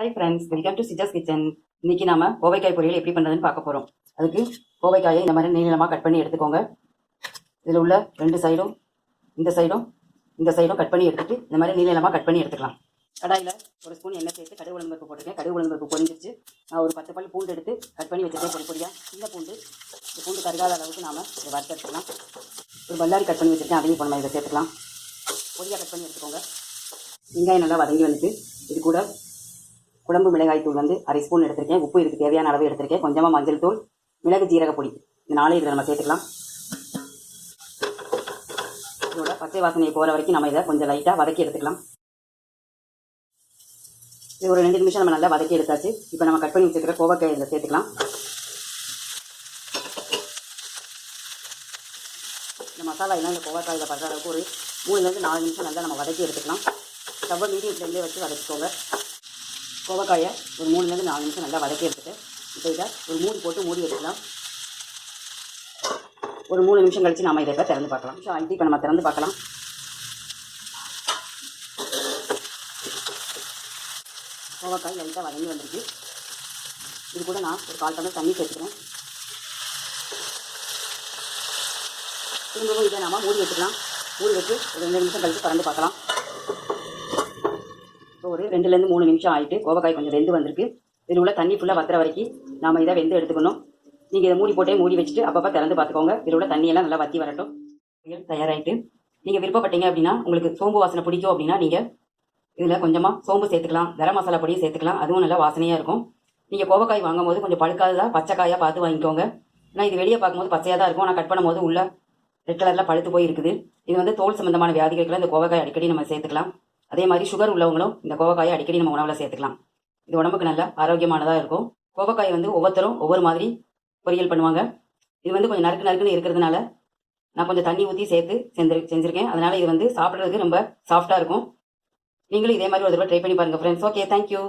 Hi friends welcome to சிஜஸ் kitchen இன்னைக்கு நாம கோவைக்காய் பொரியல் எப்படி பண்ணுறதுன்னு பார்க்க போகிறோம் அதுக்கு கோவைக்காயை இந்த மாதிரி நீளமாக கட் பண்ணி எடுத்துக்கோங்க. இதில் உள்ள ரெண்டு சைடும் இந்த சைடும் இந்த சைடும் கட் பண்ணி எடுத்துட்டு இந்த மாதிரி நீளமாக கட் பண்ணி எடுத்துக்கலாம். கடாயில் ஒரு ஸ்பூன் எண்ணெய் சேர்த்து கடுகு உளுந்து பருப்பு போட்டிருக்கேன். கடுகு உளுந்து பருப்பு பொரிஞ்சிச்சு நான் ஒரு பத்து பல் பூண்டு எடுத்து கட் பண்ணி வச்சுருக்கேன் பொடி பொடியாக சின்ன பூண்டு இந்த பூண்டு கருகாத அளவுக்கு நாம் இதை வறுத்து எடுத்துக்கலாம். ஒரு பல்லாரி கட் பண்ணி வச்சுருக்கேன். அதையும் இப்போ நம்ம இதை சேர்த்துக்கலாம். பொடியாக கட் பண்ணி எடுத்துக்கோங்க. வெங்காயம் நல்லா வதங்கி வந்துட்டு இது கூட குழம்பு மிளகாய் தூள் வந்து அரை ஸ்பூன் எடுத்திருக்கேன். உப்பு இதுக்கு தேவையான அளவு எடுத்திருக்கேன். கொஞ்சமாக மஞ்சள் தூள் மிளகு ஜீரக பொடி. இந்த நாளே இதில் நம்ம சேர்த்துக்கலாம். இதோட பச்சை வாசனையை போகிற வரைக்கும் நம்ம இதை கொஞ்சம் லைட்டாக வதக்கி எடுத்துக்கலாம். இது ஒரு ரெண்டு நிமிஷம் நம்ம நல்லா வதக்கி எடுத்தாச்சு. இப்போ நம்ம கட் பண்ணி வச்சுருக்கிற கோவக்காய் இதில் சேர்த்துக்கலாம். இந்த மசாலா எல்லாம் இந்த கோவக்காயில் படுற அளவுக்கு ஒரு மூணுலேருந்து நாலு நிமிஷம் நல்லா நம்ம வதக்கி எடுத்துக்கலாம். ஸ்டவ்வை மீடியம் ஃப்ளேம்லேயே வச்சு வதக்கிக்கோங்க. கோவக்காயை ஒரு மூணுலேருந்து நாலு நிமிஷம் நல்லா வதக்கி எடுத்துட்டு இப்போ இதை ஒரு மூடி போட்டு மூடி வச்சுக்கலாம். ஒரு மூணு நிமிஷம் கழித்து நம்ம இதை இப்போ திறந்து பார்க்கலாம். ஸோ ஆகிட்டு இப்போ நம்ம திறந்து பார்க்கலாம். கோவக்காய் லைட்டாக வதங்கி வந்திருக்கு. இது கூட நான் ஒரு கால் டம்ளர் தண்ணி சேர்த்துக்கிறேன். திரும்பவும் இதை நம்ம மூடி வச்சுக்கலாம். மூடி வச்சு ஒரு ரெண்டு நிமிஷம் கழித்து திறந்து பார்க்கலாம். ஒரு ரெண்டுலேருந்து மூணு நிமிஷம் ஆகிட்டு கோவக்காய் கொஞ்சம் வெந்து வந்திருக்கு. இதில் உள்ள தண்ணி ஃபுல்லாக வத்துற வரைக்கும் நாம் இதை வெந்து எடுத்துக்கணும். நீங்கள் இதை மூடி போட்டே மூடி வச்சுட்டு அப்பப்போ திறந்து பார்த்துக்கோங்க. இதில் உள்ள தண்ணியெல்லாம் நல்லா வத்தி வரட்டும். புயல் தயாராகிட்டு நீங்கள் விருப்பப்பட்டீங்க அப்படின்னா உங்களுக்கு சோம்பு வாசனை பிடிக்கும் அப்படின்னா நீங்கள் இதில் கொஞ்சமாக சோம்பு சேர்த்துக்கலாம். கரம் மசாலா பொடியும் சேர்த்துக்கலாம். அதுவும் நல்லா வாசனையாக இருக்கும். நீங்கள் கோவக்காய் வாங்கும் போது கொஞ்சம் பழுக்காததாக பச்சைக்காயாக பார்த்து வாங்கிக்கோங்க. ஆனால் இது வெளியே பார்க்கும்போது பச்சையாக தான் இருக்கும். ஆனால் கட் பண்ணும்போது உள்ள ரெட் கலரில் பழுத்து போய் இருக்குது இது வந்து தோல் சம்பந்தமான வியாதிகளுக்கெல்லாம் இந்த கோவக்காய் அடிக்கடி நம்ம சேர்த்துக்கலாம். அதே மாதிரி சுகர் உள்ளவங்களும் இந்த கோவக்காயை அடிக்கடி நம்ம உணவில் சேர்த்துக்கலாம். இது உடம்புக்கு நல்ல ஆரோக்கியமானதாக இருக்கும். கோவக்காயை வந்து ஒவ்வொருத்தரும் ஒவ்வொரு மாதிரி பொரியல் பண்ணுவாங்க. இது வந்து கொஞ்சம் நறுக்கு நறுக்குன்னு இருக்கிறதுனால நான் கொஞ்சம் தண்ணி ஊற்றி சேர்த்து செஞ்சு செஞ்சுருக்கேன். அதனால் இது வந்து சாப்பிட்றதுக்கு ரொம்ப சாஃப்டாக இருக்கும். நீங்களும் இதே மாதிரி ஒரு தடவை ட்ரை பண்ணி பாருங்கள் ஃப்ரெண்ட்ஸ் ஓகே தேங்க்யூ